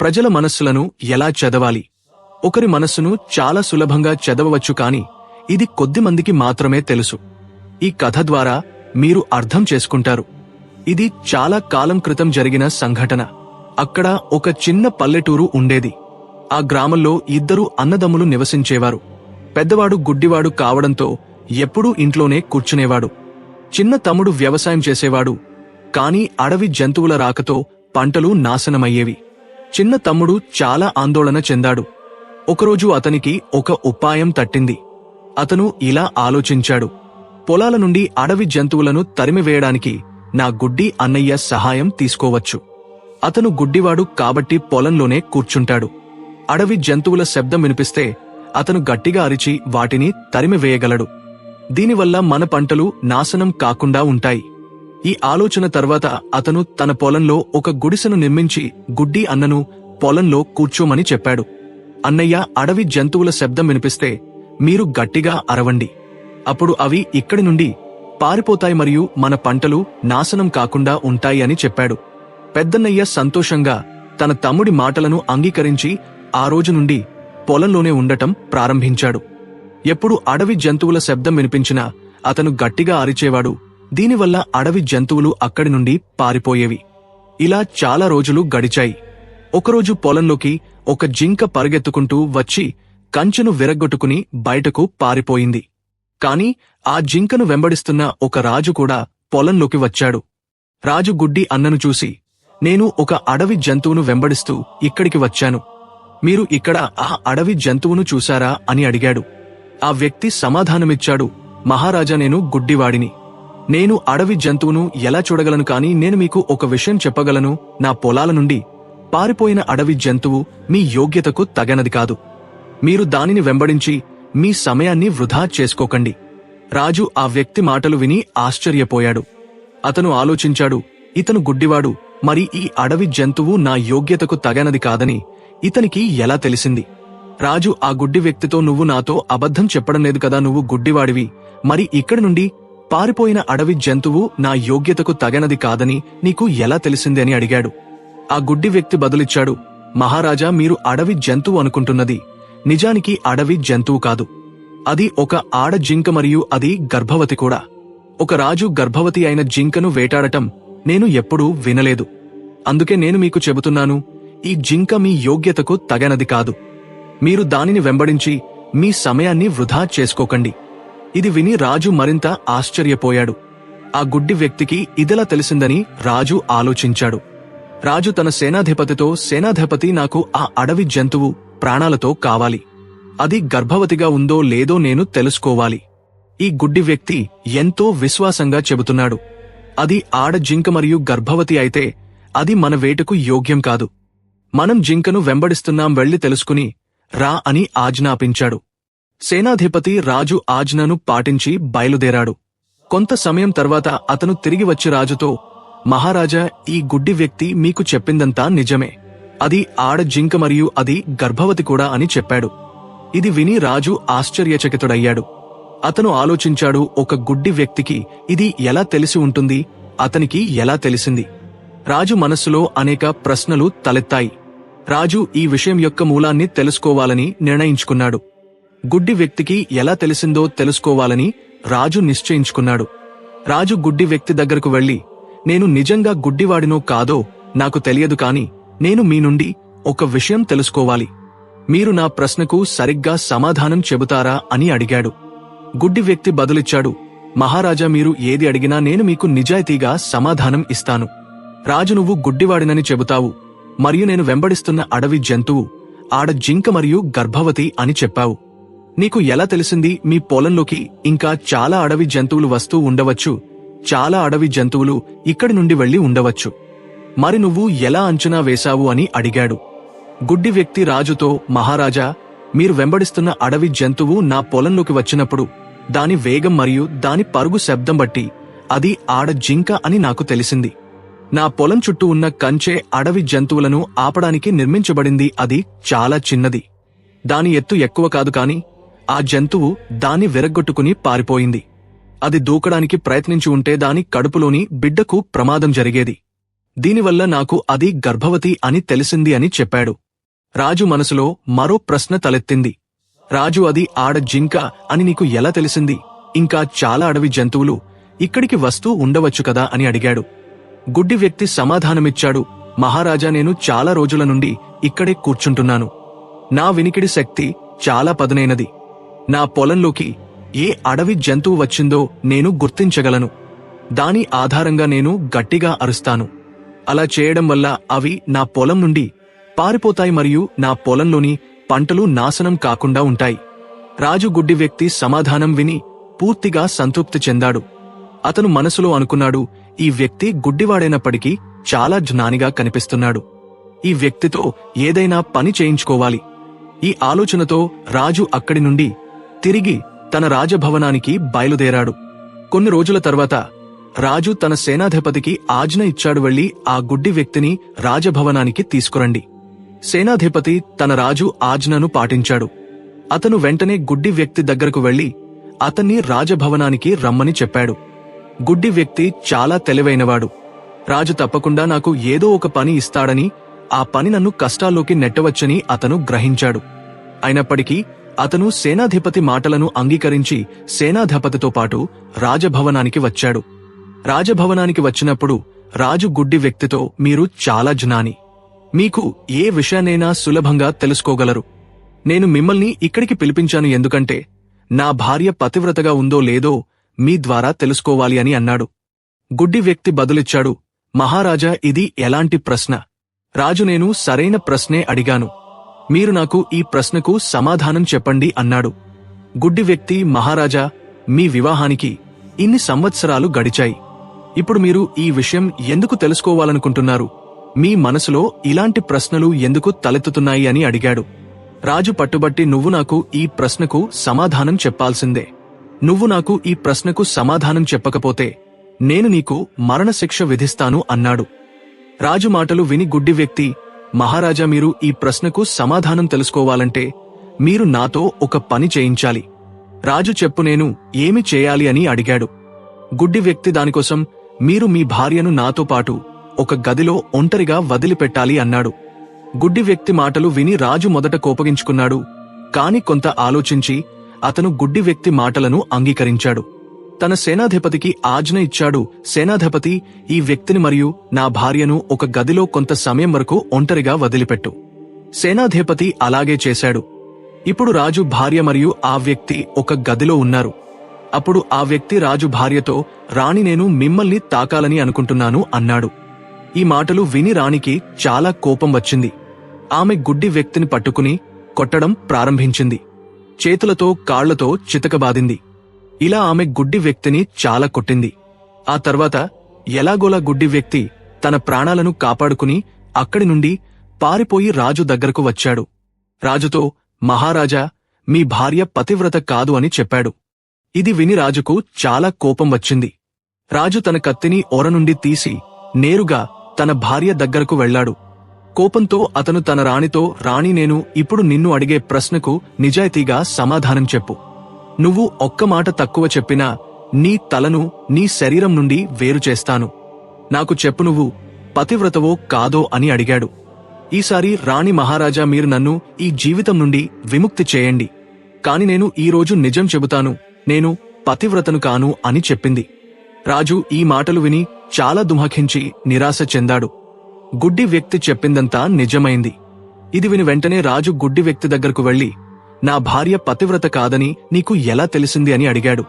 ప్రజల మనస్సులను ఎలా చదవాలి? ఒకరి మనస్సును చాలా సులభంగా చదవవచ్చు కాని ఇది కొద్దిమందికి మాత్రమే తెలుసు. ఈ కథ ద్వారా మీరు అర్థం చేసుకుంటారు. ఇది చాలా కాలం క్రితం జరిగిన సంఘటన. అక్కడ ఒక చిన్న పల్లెటూరు ఉండేది. ఆ గ్రామంలో ఇద్దరు అన్నదమ్ములు నివసించేవారు. పెద్దవాడు గుడ్డివాడు కావడంతో ఎప్పుడూ ఇంట్లోనే కూర్చునేవాడు. చిన్న తమ్ముడు వ్యవసాయం చేసేవాడు. కాని అడవి జంతువుల రాకతో పంటలు నాశనమయ్యేవి. చిన్న తమ్ముడు చాలా ఆందోళన చెందాడు. ఒకరోజు అతనికి ఒక ఉపాయం తట్టింది. అతను ఇలా ఆలోచించాడు. పొలాల నుండి అడవి జంతువులను తరిమివేయడానికి నా గుడ్డి అన్నయ్య సహాయం తీసుకోవచ్చు. అతను గుడ్డివాడు కాబట్టి పొలంలోనే కూర్చుంటాడు. అడవి జంతువుల శబ్దం వినిపిస్తే అతను గట్టిగా అరిచి వాటిని తరిమివేయగలడు. దీనివల్ల మన పంటలు నాశనం కాకుండా ఉంటాయి. ఈ ఆలోచన తర్వాత అతను తన పొలంలో ఒక గుడిసెను నిర్మించి గుడ్డి అన్నను పొలంలో కూర్చోమని చెప్పాడు. అన్నయ్య అడవి జంతువుల శబ్దం వినిపిస్తే మీరు గట్టిగా అరవండి. అప్పుడు అవి ఇక్కడి నుండి పారిపోతాయి మరియు మన పంటలు నాశనం కాకుండా ఉంటాయి అని చెప్పాడు. పెద్దన్నయ్య సంతోషంగా తన తమ్ముడి మాటలను అంగీకరించి ఆ రోజు నుండి పొలంలోనే ఉండటం ప్రారంభించాడు. ఎప్పుడు అడవి జంతువుల శబ్దం వినిపించినా అతను గట్టిగా అరిచేవాడు దీనివల్ల అడవి జంతువులు అక్కడి నుండి పారిపోయేవి. ఇలా చాలా రోజులు గడిచాయి. ఒకరోజు పొలంలోకి ఒక జింక పరిగెత్తుకుంటూ వచ్చి కంచెను విరగ్గొట్టుకుని బయటకు పారిపోయింది. కాని ఆ జింకను వెంబడిస్తున్న ఒక రాజు కూడా పొలంలోకి వచ్చాడు. రాజు గుడ్డి అన్నను చూసి నేను ఒక అడవి జంతువును వెంబడిస్తూ ఇక్కడికి వచ్చాను. మీరు ఇక్కడ ఆ అడవి జంతువును చూశారా? అని అడిగాడు. ఆ వ్యక్తి సమాధానమిచ్చాడు. మహారాజా నేను గుడ్డివాడిని. నేను అడవి జంతువును ఎలా చూడగలను కాని నేను మీకు ఒక విషయం చెప్పగలను. నా పొలాల నుండి పారిపోయిన అడవి జంతువు మీ యోగ్యతకు తగనది కాదు. మీరు దానిని వెంబడించి మీ సమయాన్ని వృధా చేసుకోకండి. రాజు ఆ వ్యక్తి మాటలు విని ఆశ్చర్యపోయాడు. అతను ఆలోచించాడు ఇతను గుడ్డివాడు మరి ఈ అడవి జంతువు నా యోగ్యతకు తగనది కాదని ఇతనికి ఎలా తెలిసింది? రాజు ఆ గుడ్డి వ్యక్తితో నువ్వు నాతో అబద్ధం చెప్పడం లేదు కదా నువ్వు గుడ్డివాడివి. మరి ఇక్కడి నుండి పారిపోయిన అడవి జంతువు నా యోగ్యతకు తగనది కాదని నీకు ఎలా తెలిసింది అని అడిగాడు. ఆ గుడ్డి వ్యక్తి బదులిచ్చాడు మహారాజా మీరు అడవి జంతువు అనుకుంటున్నది. నిజానికి అడవి జంతువు కాదు. అది ఒక ఆడ జింక మరియు అది గర్భవతి కూడా. ఒక రాజు గర్భవతి అయిన జింకను వేటాడటం నేను ఎప్పుడూ వినలేదు. అందుకే నేను మీకు చెబుతున్నాను ఈ జింక మీ యోగ్యతకు తగనది కాదు. మీరు దానిని వెంబడించి మీ సమయాన్ని వృధా చేసుకోకండి. ఇది విని రాజు మరింత ఆశ్చర్యపోయాడు. ఆ గుడ్డి వ్యక్తికి ఇదిలా తెలిసిందని రాజు ఆలోచించాడు. రాజు తన సేనాధిపతితో సేనాధిపతి నాకు ఆ అడవి జంతువు ప్రాణాలతో కావాలి. అది గర్భవతిగా ఉందో లేదో నేను తెలుసుకోవాలి. ఈ గుడ్డి వ్యక్తి ఎంతో విశ్వాసంగా చెబుతున్నాడు. అది ఆడ జింక మరియు గర్భవతి అయితే అది మన వేటకు యోగ్యం కాదు. మనం జింకను వెంబడిస్తున్నాం వెళ్ళి తెలుసుకుని రా అని ఆజ్ఞాపించాడు. సేనాధిపతి రాజు ఆజ్ఞను పాటించి బయలుదేరాడు. కొంత సమయం తర్వాత అతను తిరిగి వచ్చి రాజుతో మహారాజా ఈ గుడ్డి వ్యక్తి మీకు చెప్పిందంతా నిజమే. అది ఆడ జింక మరియు అది గర్భవతి కూడా అని చెప్పాడు. ఇది విని రాజు ఆశ్చర్యచకితుడయ్యాడు. అతను ఆలోచించాడు ఒక గుడ్డి వ్యక్తికి ఇది ఎలా తెలిసి ఉంటుంది? అతనికి ఎలా తెలిసింది? రాజు మనస్సులో అనేక ప్రశ్నలు తలెత్తాయి. రాజు ఈ విషయం యొక్క మూలాన్ని తెలుసుకోవాలని నిర్ణయించుకున్నాడు. గుడ్డి వ్యక్తికి ఎలా తెలిసిందో తెలుసుకోవాలని రాజు నిశ్చయించుకున్నాడు. రాజు గుడ్డి వ్యక్తి దగ్గరకు వెళ్ళి నేను నిజంగా గుడ్డివాడినో కాదో నాకు తెలియదు కాని నేను మీ నుండి ఒక విషయం తెలుసుకోవాలి. మీరు నా ప్రశ్నకు సరిగ్గా సమాధానం చెబుతారా అని అడిగాడు. గుడ్డి వ్యక్తి బదులిచ్చాడు మహారాజా మీరు ఏది అడిగినా నేను మీకు నిజాయితీగా సమాధానం ఇస్తాను. రాజు నువ్వు గుడ్డివాడినని చెబుతావు. మరియు నేను వెంబడిస్తున్న అడవి జంతువు ఆడ జింక మరియు గర్భవతి అని చెప్పావు. నీకు ఎలా తెలిసింది మీ పొలంలోకి ఇంకా చాలా అడవి జంతువులు వస్తూ ఉండవచ్చు? చాలా అడవి జంతువులు ఇక్కడి నుండి వెళ్ళి ఉండవచ్చు. మరి నువ్వు ఎలా అంచనా వేశావు అని అడిగాడు. గుడ్డి వ్యక్తి రాజుతో మహారాజా మీరు వెంబడిస్తున్న అడవి జంతువు నా పొలంలోకి వచ్చినప్పుడు దాని వేగం మరియు దాని పరుగు శబ్దం బట్టి అది ఆడ జింక అని నాకు తెలిసింది. నా పొలం చుట్టూ ఉన్న కంచె అడవి జంతువులను ఆపడానికి నిర్మించబడింది అది చాలా చిన్నది. దాని ఎత్తు ఎక్కువ కాదు కాని ఆ జంతువు దాన్ని విరగ్గొట్టుకుని పారిపోయింది. అది దూకడానికి ప్రయత్నించి ఉంటే దాని కడుపులోని బిడ్డకు ప్రమాదం జరిగేది. దీనివల్ల నాకు అది గర్భవతి అని తెలిసింది అని చెప్పాడు. రాజు మనసులో మరో ప్రశ్న తలెత్తింది. రాజు అది ఆడ జింక అని నీకు ఎలా తెలిసింది? ఇంకా చాలా అడవి జంతువులు ఇక్కడికి వస్తూ ఉండవచ్చు కదా అని అడిగాడు. గుడ్డి వ్యక్తి సమాధానమిచ్చాడు. మహారాజా నేను చాలా రోజుల నుండి ఇక్కడే కూర్చుంటున్నాను. నా వినికిడి శక్తి చాలా పదునైనది. నా పొలంలోకి ఏ అడవి జంతువు వచ్చిందో నేను గుర్తించగలను. దాని ఆధారంగా నేను గట్టిగా అరుస్తాను. అలా చేయడం వల్ల అవి నా పొలం నుండి పారిపోతాయి మరియు నా పొలంలోని పంటలు నాశనం కాకుండా ఉంటాయి. రాజు గుడ్డి వ్యక్తి సమాధానం విని పూర్తిగా సంతృప్తి చెందాడు. అతను మనసులో అనుకున్నాడు ఈ వ్యక్తి గుడ్డివాడైనప్పటికీ చాలా జ్ఞానిగా కనిపిస్తున్నాడు. ఈ వ్యక్తితో ఏదైనా పని చేయించుకోవాలి. ఈ ఆలోచనతో రాజు అక్కడి నుండి తిరిగి తన రాజభవనానికి బయలుదేరాడు. కొన్ని రోజుల తర్వాత రాజు తన సేనాధిపతికి ఆజ్ఞ ఇచ్చాడు వెళ్ళి ఆ గుడ్డి వ్యక్తిని రాజభవనానికి తీసుకురండి. సేనాధిపతి తన రాజు ఆజ్ఞను పాటించాడు. అతను వెంటనే గుడ్డి వ్యక్తి దగ్గరకు వెళ్ళి అతన్ని రాజభవనానికి రమ్మని చెప్పాడు. గుడ్డి వ్యక్తి చాలా తెలివైనవాడు. రాజు తప్పకుండా నాకు ఏదో ఒక పని ఇస్తాడని ఆ పని నన్ను కష్టాల్లోకి నెట్టవచ్చని అతను గ్రహించాడు. అయినప్పటికీ అతను సేనాధిపతి మాటలను అంగీకరించి సేనాధిపతితో పాటు రాజభవనానికి వచ్చాడు. రాజభవనానికి వచ్చినప్పుడు రాజు గుడ్డి వ్యక్తితో మీరు చాలా జ్ఞాని. మీకు ఏ విషయాన్నైనా సులభంగా తెలుసుకోగలరు. నేను మిమ్మల్ని ఇక్కడికి పిలిపించాను ఎందుకంటే నా భార్య పతివ్రతగా ఉందో లేదో మీ ద్వారా తెలుసుకోవాలి అని అన్నాడు. గుడ్డి వ్యక్తి బదులిచ్చాడు మహారాజా ఇది ఎలాంటి ప్రశ్న? రాజు నేను సరైన ప్రశ్నే అడిగాను. మీరు నాకు ఈ ప్రశ్నకు సమాధానం చెప్పండి అన్నాడు. గుడ్డి వ్యక్తి మహారాజా మీ వివాహానికి ఇన్ని సంవత్సరాలు గడిచాయి. ఇప్పుడు మీరు ఈ విషయం ఎందుకు తెలుసుకోవాలనుకుంటున్నారు? మీ మనసులో ఇలాంటి ప్రశ్నలు ఎందుకు తలెత్తుతున్నాయి అని అడిగాడు. రాజు పట్టుబట్టి నువ్వు నాకు ఈ ప్రశ్నకు సమాధానం చెప్పాల్సిందే. నువ్వు నాకు ఈ ప్రశ్నకు సమాధానం చెప్పకపోతే నేను నీకు మరణశిక్ష విధిస్తాను అన్నాడు. రాజు మాటలు విని గుడ్డి వ్యక్తి మహారాజా మీరు ఈ ప్రశ్నకు సమాధానం తెలుసుకోవాలంటే మీరు నాతో ఒక పని చేయించాలి. రాజు చెప్పు నేను ఏమి చేయాలి అని అడిగాడు. గుడ్డి వ్యక్తి దానికోసం మీరు మీ భార్యను నాతో పాటు ఒక గదిలో ఒంటరిగా వదిలిపెట్టాలి అన్నాడు. గుడ్డి వ్యక్తి మాటలు విని రాజు మొదట కోపగించుకున్నాడు కాని కొంత ఆలోచించి అతను గుడ్డి వ్యక్తి మాటలను అంగీకరించాడు. తన సేనాధిపతికి ఆజ్ఞ ఇచ్చాడు. సేనాధిపతి ఈ వ్యక్తిని మరియు నా భార్యను ఒక గదిలో కొంత సమయం వరకు ఒంటరిగా వదిలిపెట్టు. సేనాధిపతి అలాగే చేశాడు. ఇప్పుడు రాజు భార్య మరియు ఆ వ్యక్తి ఒక గదిలో ఉన్నారు. అప్పుడు ఆ వ్యక్తి రాజు భార్యతో రాణి నేను మిమ్మల్ని తాకాలని అనుకుంటున్నాను అన్నాడు. ఈ మాటలు విని రాణికి చాలా కోపం వచ్చింది. ఆమె గుడ్డి వ్యక్తిని పట్టుకుని కొట్టడం ప్రారంభించింది. చేతులతో కాళ్ళతో చితకబాదింది. ఇలా ఆమె గుడ్డి వ్యక్తిని చాలా కొట్టింది. ఆ తర్వాత ఎలాగోలా గుడ్డి వ్యక్తి తన ప్రాణాలను కాపాడుకుని అక్కడి నుండి పారిపోయి రాజు దగ్గరకు వచ్చాడు. రాజుతో మహారాజా మీ భార్య పతివ్రత కాదు అని చెప్పాడు. ఇది విని రాజుకు చాలా కోపం వచ్చింది. రాజు తన కత్తిని ఓర నుండి తీసి నేరుగా తన భార్య దగ్గరకు వెళ్ళాడు కోపంతో అతను తన రాణితో రాణి నేను ఇప్పుడు నిన్ను అడిగే ప్రశ్నకు నిజాయితీగా సమాధానం చెప్పు. నువ్వు ఒక్క మాట తక్కువ చెప్పినా నీ తలను నీ శరీరం నుండి వేరు చేస్తాను. నాకు చెప్పు నువ్వు పతివ్రతవో కాదో అని అడిగాడు. ఈసారి రాణి మహారాజా మీరు నన్ను ఈ జీవితం నుండి విముక్తి చేయండి. కాని నేను ఈ రోజు నిజం చెబుతాను నేను పతివ్రతను కాను అని చెప్పింది. రాజు ఈ మాటలు విని చాలా దుమఖించి నిరాశ చెందాడు. గుడ్డి వ్యక్తి చెప్పిందంతా నిజమైంది. ఇది విని వెంటనే రాజు గుడ్డి వ్యక్తి దగ్గరకు వెళ్ళి నా భార్య పతివ్రత కాదని నీకు ఎలా తెలిసింది అని అడిగాడు.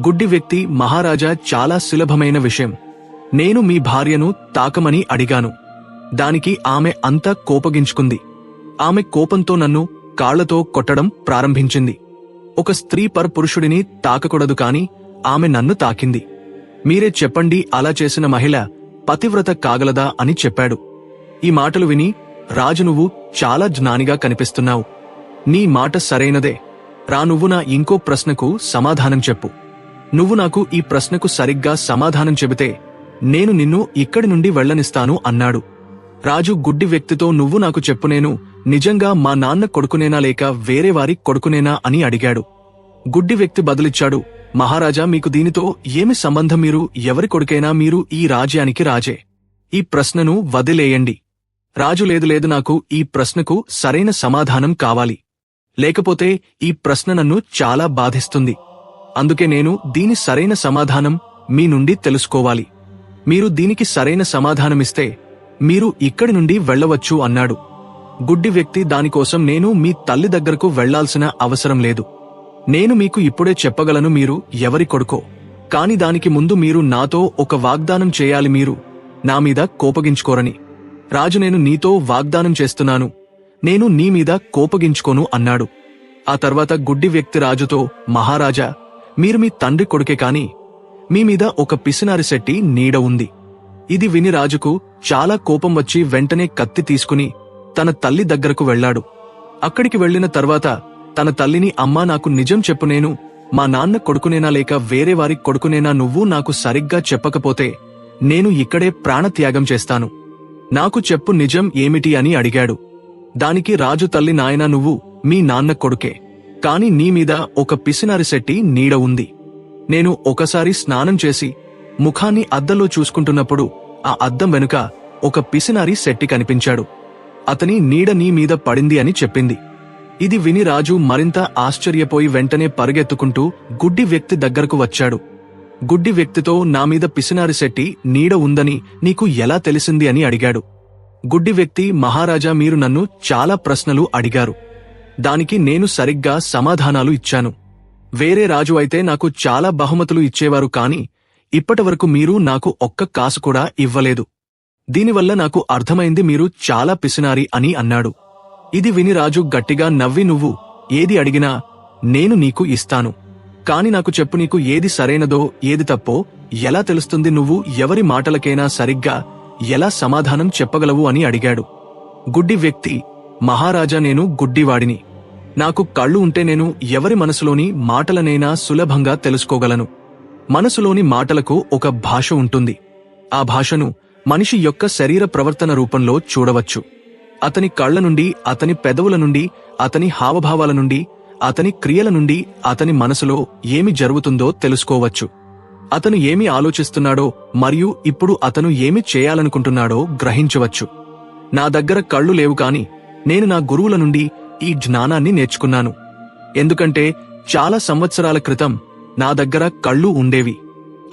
గుడ్డి వ్యక్తి మహారాజా చాలా సులభమైన విషయం. నేను మీ భార్యను తాకమని అడిగాను. దానికి ఆమె అంతా కోపగించుకుంది. ఆమె కోపంతో నన్ను కాళ్ళతో కొట్టడం ప్రారంభించింది. ఒక స్త్రీ పర పురుషుడిని తాకకూడదు కాని ఆమె నన్ను తాకింది. మీరే చెప్పండి అలా చేసిన మహిళ పతివ్రత కాగలదా అని చెప్పాడు. ఈ మాటలు విని రాజు నువ్వు చాలా జ్ఞానిగా కనిపిస్తున్నావు. నీ మాట సరైనదే. రా నువ్వు నా ఇంకో ప్రశ్నకు సమాధానం చెప్పు. నువ్వు నాకు ఈ ప్రశ్నకు సరిగ్గా సమాధానం చెబితే నేను నిన్ను ఇక్కడి నుండి వెళ్ళనిస్తాను అన్నాడు. రాజు గుడ్డి వ్యక్తితో నువ్వు నాకు చెప్పు నేను నిజంగా మా నాన్న కొడుకునేనా లేక వేరేవారి కొడుకునేనా అని అడిగాడు. గుడ్డి వ్యక్తి బదులిచ్చాడు. మహారాజా మీకు దీనితో ఏమి సంబంధం మీరు? ఎవరి కొడుకైనా మీరు ఈ రాజ్యానికి రాజే. ఈ ప్రశ్నను వదిలేయండి. రాజు లేదు లేదు నాకు ఈ ప్రశ్నకు సరైన సమాధానం కావాలి. లేకపోతే ఈ ప్రశ్న నన్ను చాలా బాధిస్తుంది. అందుకే నేను దీని సరైన సమాధానం మీ నుండి తెలుసుకోవాలి. మీరు దీనికి సరైన సమాధానమిస్తే మీరు ఇక్కడి నుండి వెళ్ళవచ్చు అన్నాడు. గుడ్డి వ్యక్తి దానికోసం నేను మీ తల్లి దగ్గరకు వెళ్ళాల్సిన అవసరం లేదు. నేను మీకు ఇప్పుడే చెప్పగలను మీరు ఎవరి కొడుకో. కాని దానికి ముందు మీరు నాతో ఒక వాగ్దానం చేయాలి మీరు. నా మీద కోపగించుకోరని. రాజు నేను నీతో వాగ్దానం చేస్తున్నాను. నేను నీ మీద కోపగించుకోను అన్నాడు. ఆ తర్వాత గుడ్డి వ్యక్తి రాజుతో మహారాజా మీరు మీ తండ్రి కొడుకే కాని మీమీద ఒక పిసినారి శెట్టి నీడ ఉంది. ఇది విని రాజుకు చాలా కోపం వచ్చి వెంటనే కత్తి తీసుకుని తన తల్లి దగ్గరకు వెళ్ళాడు. అక్కడికి వెళ్ళిన తర్వాత తన తల్లిని అమ్మా నాకు నిజం చెప్పు నేను. మా నాన్న కొడుకునేనా లేక వేరే వారి కొడుకునేనా నువ్వు నాకు సరిగ్గా చెప్పకపోతే నేను ఇక్కడే ప్రాణత్యాగం చేస్తాను. నాకు చెప్పు నిజం ఏమిటి అని అడిగాడు. దానికి రాజు తల్లి నాయనా నువ్వు మీ నాన్న కొడుకే. కాని నీమీద ఒక పిసినారి శెట్టి నీడ ఉంది. నేను ఒకసారి స్నానం చేసి ముఖాన్ని అద్దంలో చూసుకుంటున్నప్పుడు ఆ అద్దం వెనుక ఒక పిసినారి శెట్టి కనిపించాడు. అతని నీడ నీ మీద పడింది అని చెప్పింది. ఇది విని రాజు మరింత ఆశ్చర్యపోయి వెంటనే పరుగెత్తుకుంటూ గుడ్డి వ్యక్తి దగ్గరకు వచ్చాడు. గుడ్డి వ్యక్తితో నా మీద పిసినారి శెట్టి నీడ ఉందని నీకు ఎలా తెలిసింది అని అడిగాడు. గుడ్డి వ్యక్తి మహారాజా మీరు నన్ను చాలా ప్రశ్నలు అడిగారు. దానికి నేను సరిగ్గా సమాధానాలు ఇచ్చాను. వేరే రాజు అయితే నాకు చాలా బహుమతులు ఇచ్చేవారు కాని ఇప్పటివరకు మీరు నాకు ఒక్క కాసు కూడా ఇవ్వలేదు. దీనివల్ల నాకు అర్థమైంది మీరు చాలా పిసినారి అని అన్నాడు. ఇది విని రాజు గట్టిగా నవ్వి నువ్వు ఏది అడిగినా నేను నీకు ఇస్తాను. కాని నాకు చెప్పు నీకు ఏది సరైనదో ఏది తప్పో ఎలా తెలుస్తుంది నువ్వు ఎవరి మాటలకైనా సరిగ్గా ఎలా సమాధానం చెప్పగలవు అని అడిగాడు. గుడ్డి వ్యక్తి మహారాజా నేను గుడ్డివాడిని. నాకు కళ్ళు ఉంటే నేను ఎవరి మనసులోని మాటలనైనా సులభంగా తెలుసుకోగలను. మనసులోని మాటలకు ఒక భాష ఉంటుంది. ఆ భాషను మనిషి యొక్క శరీర ప్రవర్తన రూపంలో చూడవచ్చు. అతని కళ్ళ నుండి అతని పెదవుల నుండి అతని హావభావాల నుండి అతని క్రియల నుండి అతని మనసులో ఏమి జరుగుతుందో తెలుసుకోవచ్చు. అతను ఏమి ఆలోచిస్తున్నాడో మరియు ఇప్పుడు అతను ఏమి చేయాలనుకుంటున్నాడో గ్రహించవచ్చు. నా దగ్గర కళ్ళు లేవు కాని నేను నా గురువుల నుండి ఈ జ్ఞానాన్ని నేర్చుకున్నాను. ఎందుకంటే చాలా సంవత్సరాల క్రితం నా దగ్గర కళ్ళు ఉండేవి.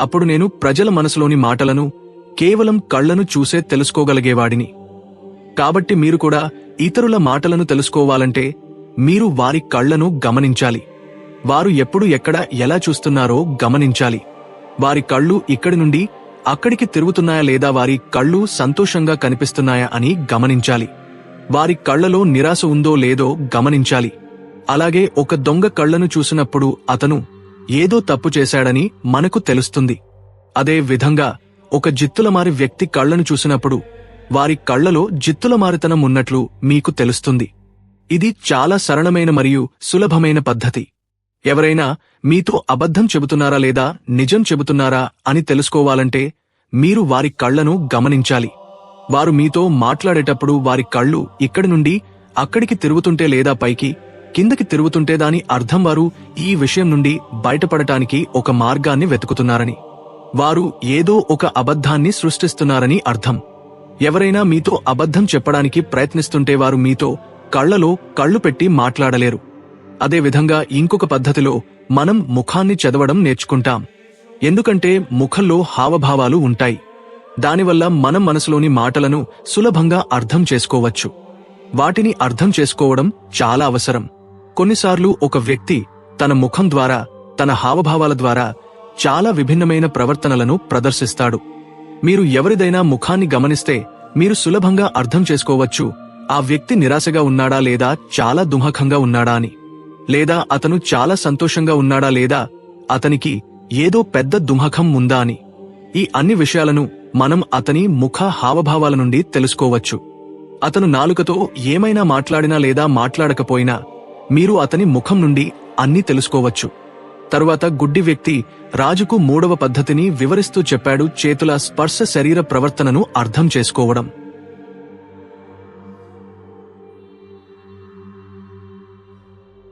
అప్పుడు నేను ప్రజల మనసులోని మాటలను కేవలం కళ్ళను చూసే తెలుసుకోగలిగేవాడిని. కాబట్టి మీరు కూడా ఇతరుల మాటలను తెలుసుకోవాలంటే మీరు వారి కళ్ళను గమనించాలి. వారు ఎప్పుడు ఎక్కడ ఎలా చూస్తున్నారో గమనించాలి. వారి కళ్ళు ఇక్కడి నుండి అక్కడికి తిరుగుతున్నాయా లేదా వారి కళ్ళు సంతోషంగా కనిపిస్తున్నాయా అని గమనించాలి. వారి కళ్ళలో నిరాశ ఉందో లేదో గమనించాలి. అలాగే ఒక దొంగ కళ్ళను చూసినప్పుడు అతను ఏదో తప్పు చేశాడని మనకు తెలుస్తుంది. అదే విధంగా ఒక జిత్తులమారి వ్యక్తి కళ్ళను చూసినప్పుడు వారి కళ్ళలో జిత్తులమారితనం ఉన్నట్లు మీకు తెలుస్తుంది. ఇది చాలా సరళమైన మరియు సులభమైన పద్ధతి. ఎవరైనా మీతో అబద్ధం చెబుతున్నారా లేదా నిజం చెబుతున్నారా అని తెలుసుకోవాలంటే మీరు వారి కళ్ళను గమనించాలి. వారు మీతో మాట్లాడేటప్పుడు వారి కళ్ళు ఇక్కడి నుండి అక్కడికి తిరుగుతుంటే లేదా పైకి కిందకి తిరుగుతుంటే దాని అర్థం వారు ఈ విషయం నుండి బయటపడటానికి ఒక మార్గాన్ని వెతుకుతున్నారని. వారు ఏదో ఒక అబద్ధాన్ని సృష్టిస్తున్నారని అర్థం. ఎవరైనా మీతో అబద్ధం చెప్పడానికి ప్రయత్నిస్తుంటే వారు మీతో కళ్ళలో కళ్ళు పెట్టి మాట్లాడలేరు. అదేవిధంగా ఇంకొక పద్ధతిలో మనం ముఖాన్ని చదవడం నేర్చుకుంటాం. ఎందుకంటే ముఖంలో హావభావాలు ఉంటాయి. దానివల్ల మనం మనసులోని మాటలను సులభంగా అర్థం చేసుకోవచ్చు. వాటిని అర్థం చేసుకోవడం చాలా అవసరం. కొన్నిసార్లు ఒక వ్యక్తి తన ముఖం ద్వారా తన హావభావాల ద్వారా చాలా విభిన్నమైన ప్రవర్తనలను ప్రదర్శిస్తాడు. మీరు ఎవరిదైనా ముఖాన్ని గమనిస్తే మీరు సులభంగా అర్థం చేసుకోవచ్చు ఆ వ్యక్తి నిరాశగా ఉన్నాడా లేదా చాలా దుమఖంగా ఉన్నాడా అని. లేదా అతను చాలా సంతోషంగా ఉన్నాడా లేదా అతనికి ఏదో పెద్ద దుమఖం ఉందా అని. ఈ అన్ని విషయాలను మనం అతని ముఖ హావభావాల నుండి తెలుసుకోవచ్చు. అతను నాలుకతో ఏమైనా మాట్లాడినా లేదా మాట్లాడకపోయినా మీరు అతని ముఖం నుండి అన్నీ తెలుసుకోవచ్చు. తరువాత గుడ్డి వ్యక్తి రాజుకు మూడవ పద్ధతిని వివరిస్తూ చెప్పాడు చేతుల స్పర్శ శరీర ప్రవర్తనను అర్థం చేసుకోవడం.